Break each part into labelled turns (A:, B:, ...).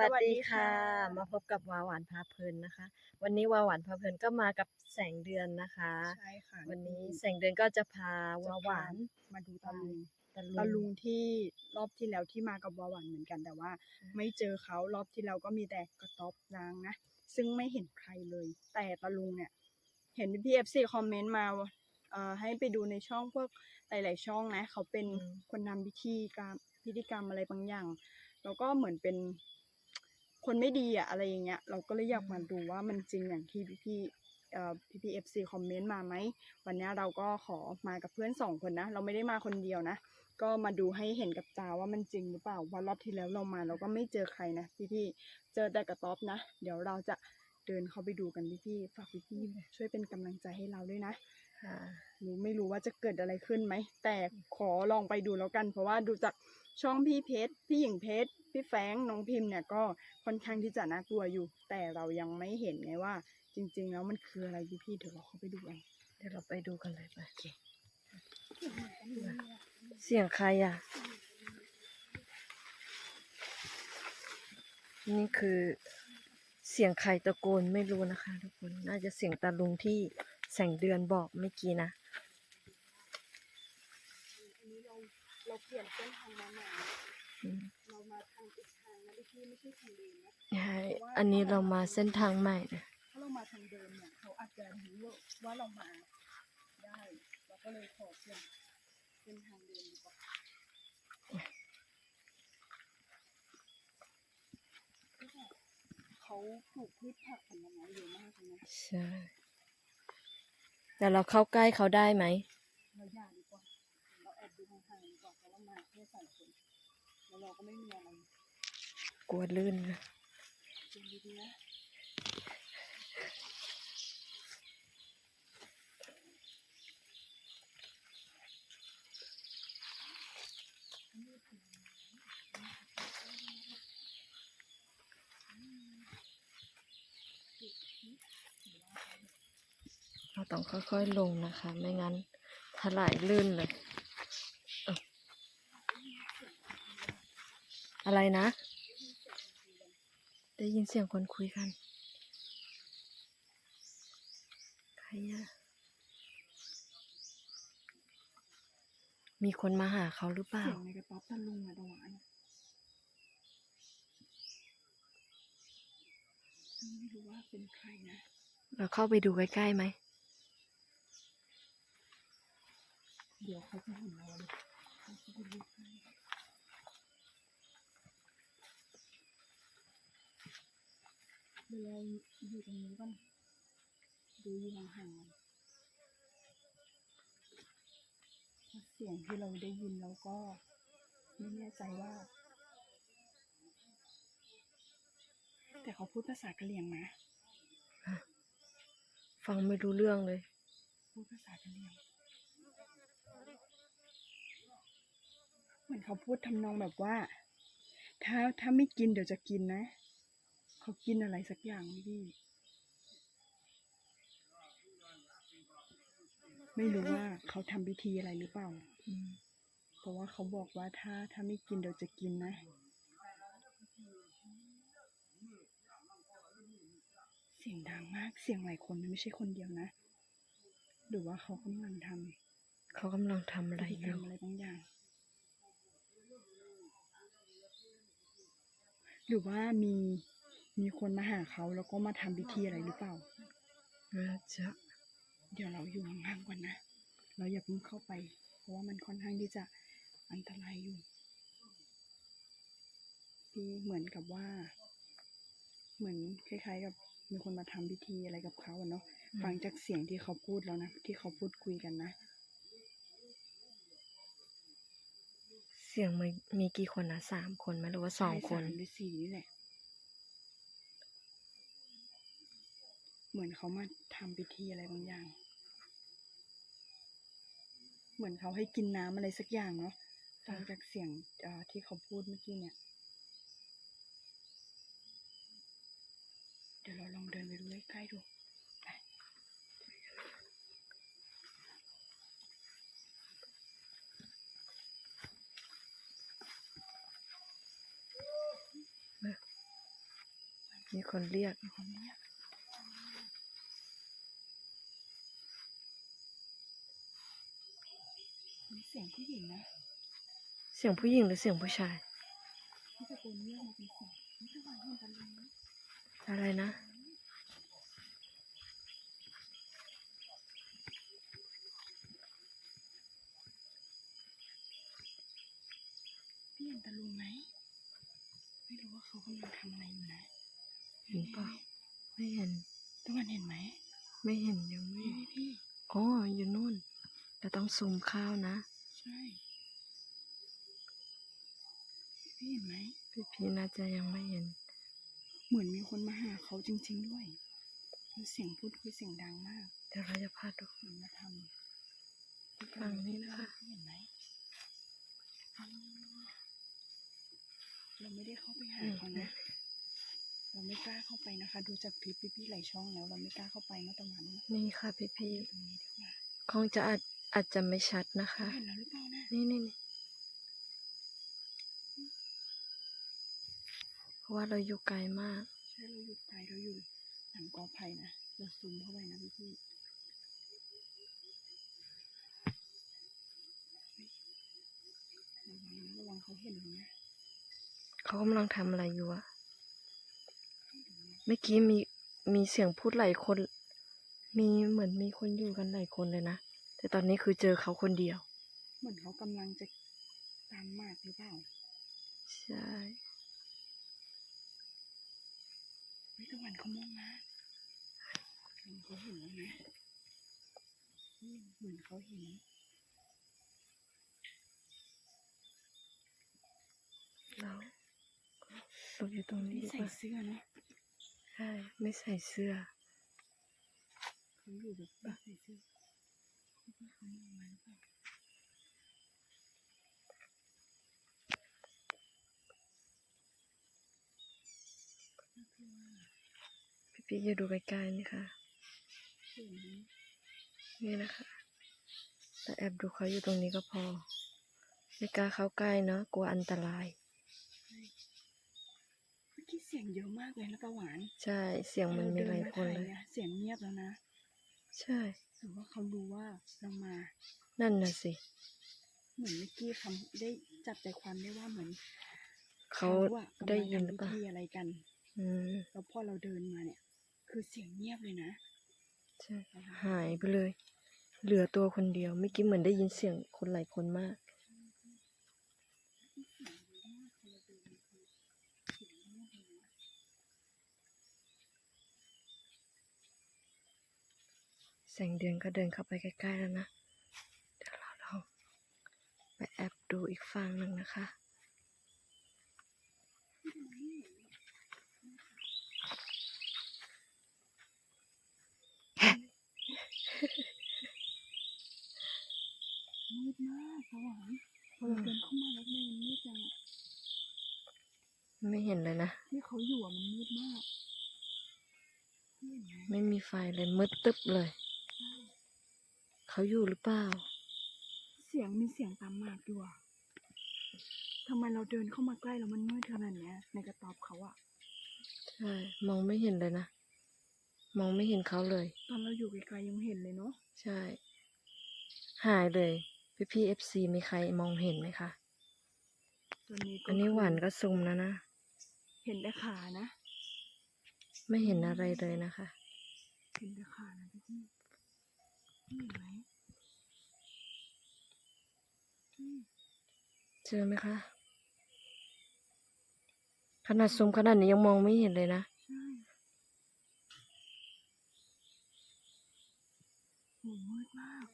A: วัส
B: สวัสดี
A: ดีค่ะ
B: ค่ะ
A: มาพบกับวาหวานพาเพลินนะคะ วันนี้วาหวานพาเพลินก็มากับแสงเดือนนะคะ
B: ใช่ค่ะ
A: วันนี้แสงเดือนก็จะพาวาหวาน
B: มาดูตาลุง
A: ตะ
B: ตา
A: ลุ
B: ลุ
A: ง
B: งที่รอบที่แล้วที่มากับวาหวานเหมือนกันแต่ว่า ไม่เจอเขารอบที่แล้วก็มีแต่กระต๊อบนางนะซึ่งไม่เห็นใครเลย แต่ตาลุงเนี่ย เห็นพี่เอฟซีคอมเมนต์มาว่าเอ่อให้ไปดูในช่องพวกหลาย ๆ ช่องนะ เขาเป็นคนนำพิธีกรรมพิธีกรรมอะไรบางอย่าง แล้วก็เหมือนเป็น คนไม่ดีอะอะไรอย่างเงี้ย เราก็เลยอยากมาดูว่ามันจริงอย่างที่พี่ๆเอ่อพี่พีเอฟซีคอมเมนต์มาไหมวันนี้เราก็ขอมากับเพื่อนสองคนนะ เราไม่ได้มาคนเดียวนะ ก็มาดูให้เห็นกับตาว่ามันจริงหรือเปล่าว่ารอบที่แล้วเรามาเราก็ไม่เจอใครนะพี่ๆเจอแต่กระต๊อบนะ เดี๋ยวเราจะเดินเข้าไปดูกันพี่ๆฝากพี่ๆช่วยเป็นกำลังใจให้เราด้วยนะ
A: ค่ะ
B: รู้ไม่รู้ว่าจะเกิดอะไรขึ้นไหม แต่ขอลองไปดูแล้วกัน เพราะว่าดูจาก ช่องพี่เพชรพี่หญิงเพชรพี่แฟงน้องพิมพ์เนี่ยก็ค่อนข้างที่จะน่ากลัวอยู่ แต่เรายังไม่เห็นไงว่า จริง ๆ แล้วมันคืออะไรพี่เดี๋ยวเราเข้าไปดูกัน
A: เดี๋ยวเราไปดูกันเลยไปเสียงใครอะ นี่คือเสียงใครตะโกนไม่รู้นะคะทุกคน น่าจะเสียงตาลุงที่แสงเดือนบอกเมื่อกี้นะ
B: อันนี้ เราเราเปลี่ยนเส้นทางมาใหม่
A: อืม
B: เรามาทางอีกทางนะพี่ไม่ใช่ทางเดิมนะ
A: ใช่อันนี้เรามาเส้นทางใหม่นะ
B: ถ้าเรามาทางเดิมเนี่ยเขาอาจจะรู้ว่าเรามาได้เราก็เลยขอเปลี่ยนเส้นทางเดิมดีกว่าเขาปลูกพืชผักผลไม้เยอะมากเลยนะ
A: ใช่แต่เราเข้าใกล้เขาได้ไหม
B: เราอย่าดีก ค่สองคนแล้วเราก็ไม่มีอะไร
A: กลัวลื่นนะ
B: ดูดีๆนะ
A: เราต้องค่อยๆลงนะคะ ไม่งั้นถลายลื่นเลยเอ้า อะไรนะ ได้ยินเสียงคนคุยกัน ใครอะมีคนมาหาเขาหรือเปล่า
B: เสียงในกระต๊อบตะลุงอะตะหวานซึ่งไม่รู้ว่าเป็นใครนะ
A: เราเข้าไปดูใกล้ๆไหม
B: เดี๋ยวเขาจะเห็นเราเลยเขาจะดูใคร เดี๋ยวเราอยู่ตรงนี้ก่อนดูอยู่ห่างๆเพราะเสียงที่เราได้ยินเราก็ไม่แน่ใจว่า แต่เขาพูดภาษากะเหรี่ยงนะ
A: ฟังไม่รู้เรื่องเลย
B: พูดภาษากะเหรี่ยงเหมือนเขาพูดทำนองแบบว่า ถ้าถ้าไม่กินเดี๋ยวจะกินนะ เขากินอะไรสักอย่างไม่พี่ ไม่รู้ว่าเขาทำพิธีอะไรหรือเปล่า
A: อืม
B: เพราะว่าเขาบอกว่าถ้าถ้าไม่กินเดี๋ยวจะกินนะ เสียงดังมากเสียงหลายคนนะไม่ใช่คนเดียวนะ หรือว่าเขากำลังทำ
A: เขากำลังทำอะไร
B: พิธี
A: อก
B: รร
A: ยู่
B: มอะไรบางอย่าง หรือว่ามี มีคนมาหาเขาแล้วก็มาทำพิธีอะไรหรือเปล่า
A: น่าจะ
B: เดี๋ยวเราอยู่ห่างๆก่อนนะ เราอย่าเพิ่งเข้าไป เพราะว่ามันค่อนข้างที่จะอันตรายอยู่ พี่เหมือนกับว่า เหมือนคล้ายๆ กับมีคนมาทำพิธีอะไรกับเขาอะเนาะ ฟังจากเสียงที่เขาพูดแล้วนะ ที่เขาพูดคุยกันนะ
A: เสียงมีมีกี่คนนะสามคนไหมหรือว่าสองคน
B: ใช่สามหรือสี่นี่แหละ เหมือนเขามาทำพิธีอะไรบางอย่าง เหมือนเขาให้กินน้ำอะไรสักอย่างเนาะฟังจากเสียงที่เขาพูดเมื่อกี้เนี่ย เดี๋ยวเราลองเดินไปดูใกล้ๆดู
A: มีคนเรียก
B: มีคนเรียก
A: เสียงผู้หญิงหรือเสียงผู้ชาย
B: ที่ตะโกนเรียกมาเป็นเสียงนี่ตะวันเห็นตะลุงนะ
A: อะไรนะ
B: พี่เห็นตะลุงไหม ไม่รู้ว่าเขากำลังทำอะไรอยู่นะ
A: เห็นเปล่าไม่เห็น
B: ตะวันเห็นไหม
A: ไม่เห็นยังไม่
B: พี่พี่พี่
A: อ๋ออยู่นู่นแต่ต้องซูมข้าวนะ
B: ใช่พี่เห็นไหม
A: พี่พีน่าจะยังไม่เห็น
B: เหมือนมีคนมาหาเขาจริง ๆ ด้วยแล้วเสียงพูดคุยเสียงดังมาก
A: เดี๋ยวเราจะพาดู
B: เหมือนมาทำ
A: ฝั่งนี้นะคะ
B: เห็นไหมอ๋อเราไม่ได้เข้าไปหาเขานะ เราไม่กล้าเข้าไปนะคะ ดูจากคลิปพี่ๆหลายช่องแล้ว เราไม่กล้าเข้าไปนะตะวันนะ
A: นี่ค่ะพี่พี
B: ตรงนี้ดีกว่า
A: คงจะอาจอาจจะไม่ชัดนะคะ
B: เห็นแล้วหรือเปล่านะ
A: นี่นี่นี่เพ ราะว่าเราอยู่ไกลมาก
B: ใช่เราอยู่ไกลเราอยู่หลังกอไผ่นะเราซูมเข้าไปนะพี่ๆระวังนะระวังเขาเห็นเรานะ
A: เขากำลังทำอะไรอยู่อะเมื่อกี้มีมีเสียงพูดหลายคน มีเหมือนมีคนอยู่กันหลายคนเลยนะ แต่ตอนนี้คือเจอเขาคนเดียว
B: เหมือนเขากำลังจะตามมากหรือเปล่า
A: ใช่
B: เฮ้ย ตะวันเขามองนะเหมือนเขาเห็นแล้วนะอืมเหมือนเขาเห็น
A: แล้วหลบอยู่ตรงนี้
B: ไม่
A: ดี
B: ใส่
A: กว่า
B: เสื้อเนอะ
A: ใช่ไม่ใส่เสื้อ
B: เขาอยู่แบบไม่ใส่เสื้อคิดว่าเขามองมาหรือเปล่า
A: พี่พี่จะดูใกล้ๆนี่ค่ะ
B: เห็นไหม
A: นี่นะคะแต่แอบดูเขาอยู่ตรงนี้ก็พอ ไม่กล้าเข้าใกล้เนาะกลัวอันตราย
B: เมื่อกี้เสียงเยอะมากเลยนะตะหวาน
A: ใช่เสียงมันมีหลายคนเลย
B: ราดิมาถ่าเสียงเงียบแล้วนะ
A: ใช่
B: หรือว่าเขารู้ว่าเรามา
A: นั่นน่ะสิ
B: เหมือนเมื่อกี้ทำได้จับใจความได้ว่าเหมือน
A: เขา
B: อะกำลัง
A: ได้ยินหรือเป
B: ทำ
A: ล่า
B: พิธีอะไรกัน
A: อืม
B: แล้วพอเราเดินมาเนี่ย คือเสียงเงียบเลยนะ
A: ใช่หายไปเลย เหลือตัวคนเดียวเมื่อกี้เหมือนได้ยินเสียงคนหลายคนมาก แสงเดือนก็เดินเข้าไปใกล้ๆแล้วนะ เดี๋ยวเราลองไปแอบดูอีกฝั่งหนึ่งนะคะ
B: มื ดมากตะหวานพอเราเดินเข้ามาแล้วเนี่ยมันมืดจังอะ
A: ไม่เห็นเลยนะ
B: ที่เขาอยู่อะมันมืดมากพี่เห็นไหม
A: ไม่มีไฟเลยมืดตึ๊บเลย เขาอยู่หรือเปล่า
B: เสียงมีเสียงตามมากอยู่อะทำไมเราเดินเข้ามาใกล้แล้วมันมืดขนาดเนี้ย ในกระต๊อบเขาอะ
A: ใช่ มองไม่เห็นเลยนะ มองไม่เห็นเขาเลย
B: ตอนเราอยู่ไกลๆยังเห็นเลยเนาะ
A: ใช่ หายเลย พี่พี่เอฟซีมีใครมองเห็นไหมคะ
B: ตอนนี้ก็
A: อันนี้
B: คื
A: หวานก็ซุมแล้วนะ
B: เห็นแต่ขานะ
A: ไม่เห็นอะไรเลยนะคะ
B: เห็นแต่ขานะพี่พี่พี่เห็นไหมพี่
A: เจอไหมคะ ขนาดซุมขนาดนี้ยังมองไม่เห็นเลยนะ
B: ใช่โหมืดมาก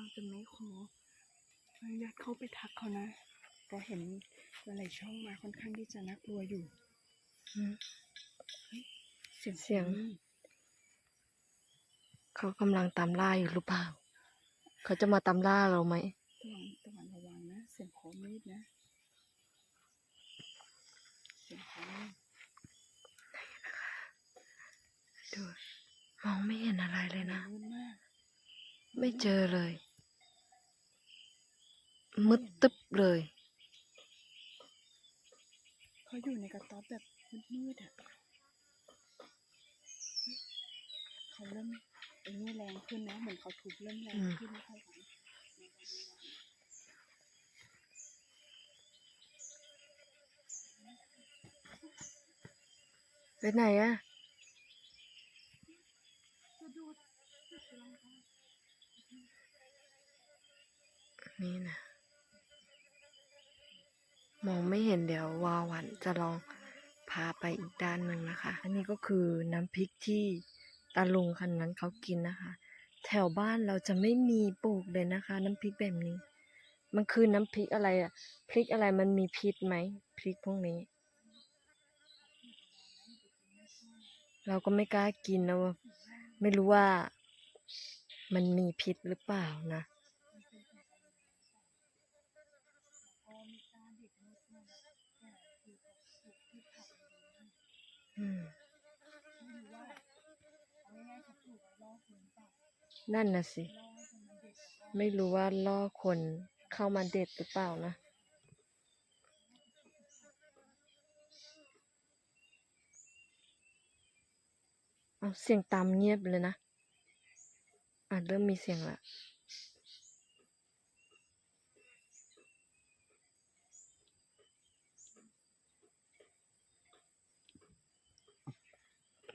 B: เราจะไม่ขออนุญาตเข้าไปทักเขานะเพราะเห็นหลายๆช่องมาค่อนข้างที่จะน่ากลัวอยู่
A: อืม
B: เสียง
A: เสียง
B: นี่
A: เขากำลังตามล่าอยู่หรือเปล่า เขาจะมาตามล่าเราไหม
B: ตะวันตะวันระวังนะ เสียงขอมีดนะ เสียงขอมีด
A: ดูมองไม่เห็นอะไรเลยนะ
B: มืดมาก
A: ไม่เจอเลย มืดตึ๊บเลย
B: อยู่ในกระต๊อบแบบมืดๆอะเฮ้ยเขาเริ่มไอ้นี่แรงขึ้นนะเหมือนเขาถูกเริ่มแรงขึ้นนะคะ
A: ไปไหนอะนี่นะ มองไม่เห็ นเดี๋ยววาวันจะลองพาไปอีกด้านหนึ่งนะคะ อันนี้ก็คือน้ำพริกที่ตาลุงคันนั้นเขากินนะคะ แถวบ้านเราจะไม่มีปลูกเลยนะคะ น้ำพริกแบบนี้ มันคือน้ำพริกอะไรอะพริกอะไรมันมีพิษไหมพริกพวกนี้ เราก็ไม่กล้ากินนะว่าไม่รู้ว่ามันมีพิษหรือเปล่านะ นั่นนะสิ ไม่รู้ว่าล่อคนเข้ามาเด็ดหรือเปล่านะ เอาเสียงตามเงียบเลยนะ อะเริ่มมีเสียงละ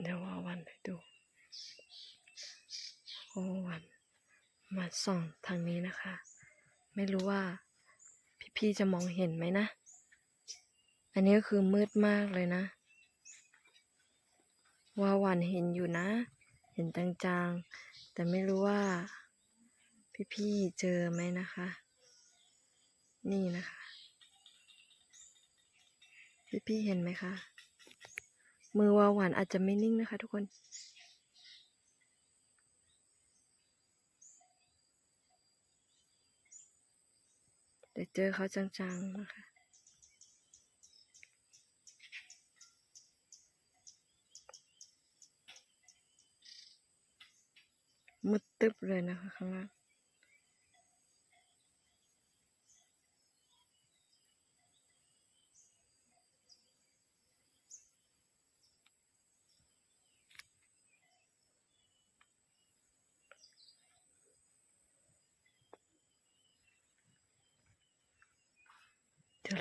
A: เดี๋ยวว่าวันให้ดูโอ้วัน มาส่องทางนี้นะคะ ไม่รู้ว่าพี่ๆจะมองเห็นไหมนะ อันนี้ก็คือมืดมากเลยนะ ว่าวันเห็นอยู่นะ เห็นจางๆ แต่ไม่รู้ว่า พี่ๆเจอไหมนะคะ นี่นะคะ พี่ๆเห็นไหมคะ มือวาหวานอาจจะไม่นิ่งนะคะทุกคน เดี๋ยวเจอเขาจังๆนะคะ มืดตึ๊บเลยนะคะข้างล่าง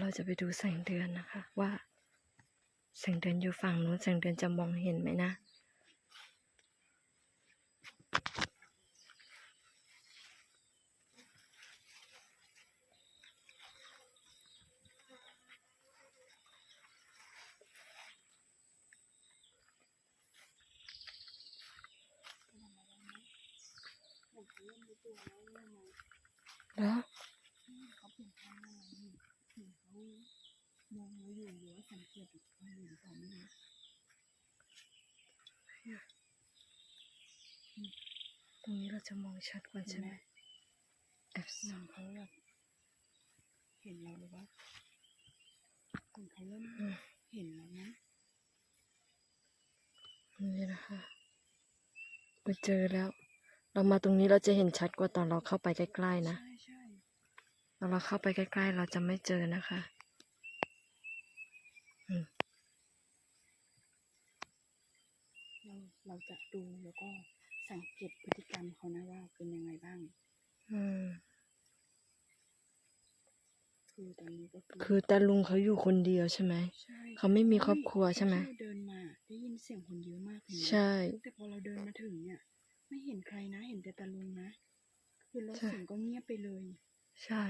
A: เราจะไปดูแสงเดือนนะคะ ว่า แสงเดือนอยู่ฝั่งนู้นแสงเดือนจะมองเห็นไหมนะ แล้ว
B: เขาเปลี่ยนท่าอะไรนี่เห็นเขามองเราอยู่หรือว่าสัง เกตเราอยู่หรือเปล่าไม่รู้
A: ตรงนี้เราจะมองชัดกว่าใช่ไหมแอบส่
B: น้
A: อ
B: องงเขาแบบเห็นเราหรือว่าเหมือนเขาเริ่ม
A: อืม
B: เห็นแล้วนะ
A: นี่นะคะไปเจอแล้ว เรามาตรงนี้เราจะเห็นชัดกว่าตอนเราเข้าไปใกล้ๆนะ
B: ใช่ใช่
A: ตอนเราเข้าไปใกล้ๆ เราจะไม่เจอนะคะ
B: เราเราจะดูแล้วก็สังเกตพฤติกรรมเขานะว่าเป็นยังไงบ้าง
A: อืม
B: คือตอนนี้ก็คือ
A: คือตาลุงเขาอยู่คนเดียวใช่ไหม
B: ใช่
A: เขาไม่มีครอบครัวใช่ไหม
B: ที่เราเดินมาได้ยินเสียงคนเยอะมากเลยนะ
A: ใช่
B: แต่พอเราเดินมาถึงเนี่ย ไม่เห็นใครนะเห็นแต่ตาลุงนะคือแล้ว
A: ใช่
B: เสียงก็เงียบไปเลย
A: ใช่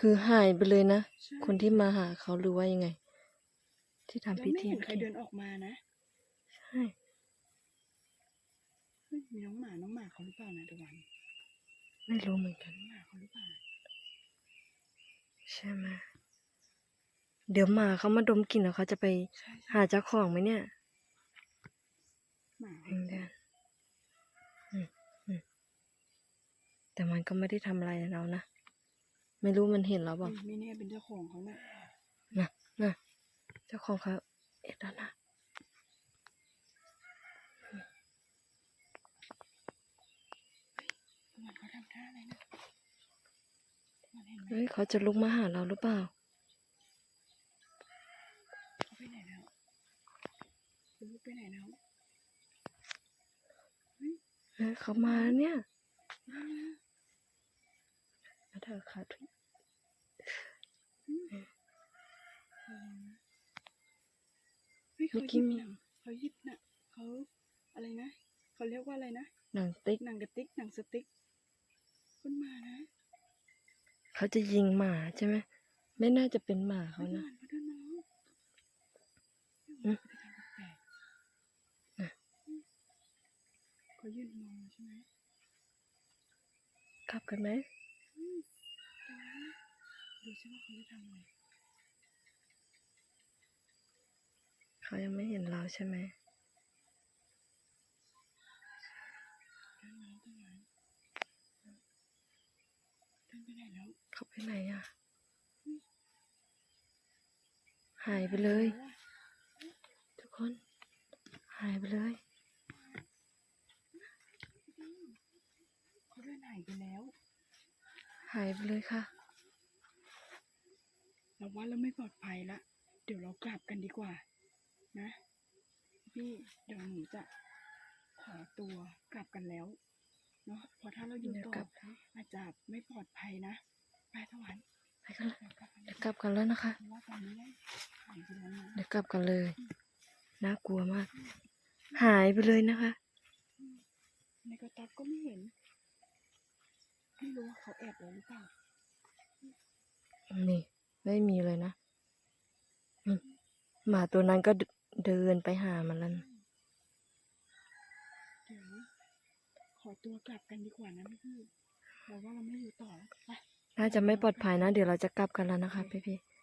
A: คือหายไปเลยนะ
B: ใช่
A: คนที่มาหาเขาหรือว่ายังไง ที่ทำ
B: แล้ว
A: พิ
B: ไม่
A: ธี
B: เห็นใคร
A: เมื่อกี้
B: เดินออกมานะ
A: ใช่
B: เฮ้ย มีน้องหมา น้องหมาเขาหรือเปล่านะตะวัน
A: ไม่รู้เหมือนกัน
B: น้องหมาเขาหรือเปล่านะ
A: ใช่ไหมเดี๋ยวหมาเขามาดมกลิ่นแล้วเขาจะไป
B: ใช่ใช่
A: หาเจ้าของไหมเนี่ย
B: หมา
A: แดงแดงอืมอืมแต่มันก็ไม่ได้ทำอะไรเรานะ ไม่รู้มันเห็นเราเป
B: เฮ้
A: ล่าย
B: ไม่แน่เป็นเจ้าของเขานะ
A: นะนะเจ้าของเขาเอ็ดแล้วนะ
B: ตะวันเขาทำท่าอะไรนะตะวันเห็นไหม
A: เฮ้ยเขาจะลุกมาหาเราหรือเปล่า
B: รู้ไปไหนแล้ว
A: เออเขามาแล้วเนี่ยแล้วเธอขาด
B: เฮ้ยเขา
A: เมื่อกี้
B: หยิบ
A: มี
B: หนังเขาหยิบหนังเขาอะไรนะเขาเรียกว่าอะไรนะ
A: หนังติ๊ก
B: หนังกระติกหนังสติ๊ก ขึ้นมานะ
A: เขาจะยิงหมาใช่ไหมไม่น่าจะเป็นหมาเขา
B: เขาเดิ
A: นะ
B: นเขาเดินมาแล้ว
A: อืม
B: พฤติกรรมแปลกๆ
A: น่ะ
B: เขายืนมองใช่ไหม
A: กลับกันไหม
B: ดูซิว่าเขาจะทำอะไร
A: เขายังไม่เห็นเราใช่ไหม
B: ไปไหนแล้ว
A: เขาไปไหนอะ หายไปเลย
B: แล้วอะ
A: ทุกคน หายไปเลย
B: เขาเดินหายไปแล้ว
A: หายไปเลยค่ะ
B: เราว่าเราไม่ปลอดภัยละ เดี๋ยวเรากลับกันดีกว่า นะ พี่เดี๋ยวหนูจะขอตัวกลับกันแล้ว เนาะเพราะถ้าเราอยู่
A: เดี๋ยว
B: ต่อก
A: ลับแล้ว
B: อาจจะไม่ปลอดภัยนะไปสวรรค์
A: ไปกันเลย
B: เดี๋ยวกลับกัน
A: เดี๋ยวกลับกันแล้วนะคะ
B: เพราะว่าตอนนี้ได้หายไปแล้วนะ
A: เดี๋ยวกลับกันเลยน่ากลัวมาก หายไปเลยนะคะ
B: ในกระต๊อบก็ไม่เห็นไม่รู้ว่าเขาแอบเราหรือเปล่า
A: นี่ไม่มีเลยนะอืมหมาตัวนั้นก็เดเดินไปหามันแล้วนะ
B: เดี๋ยวขอ ตัวกลับกันดีกว่านะพี่เราว่าเราไม่อยู่ต่อแล้วไป
A: น่าจะไม่ปลอดภัยนะ เดี๋ยวเราจะกลับกันแล้วนะคะพี่พี่ๆ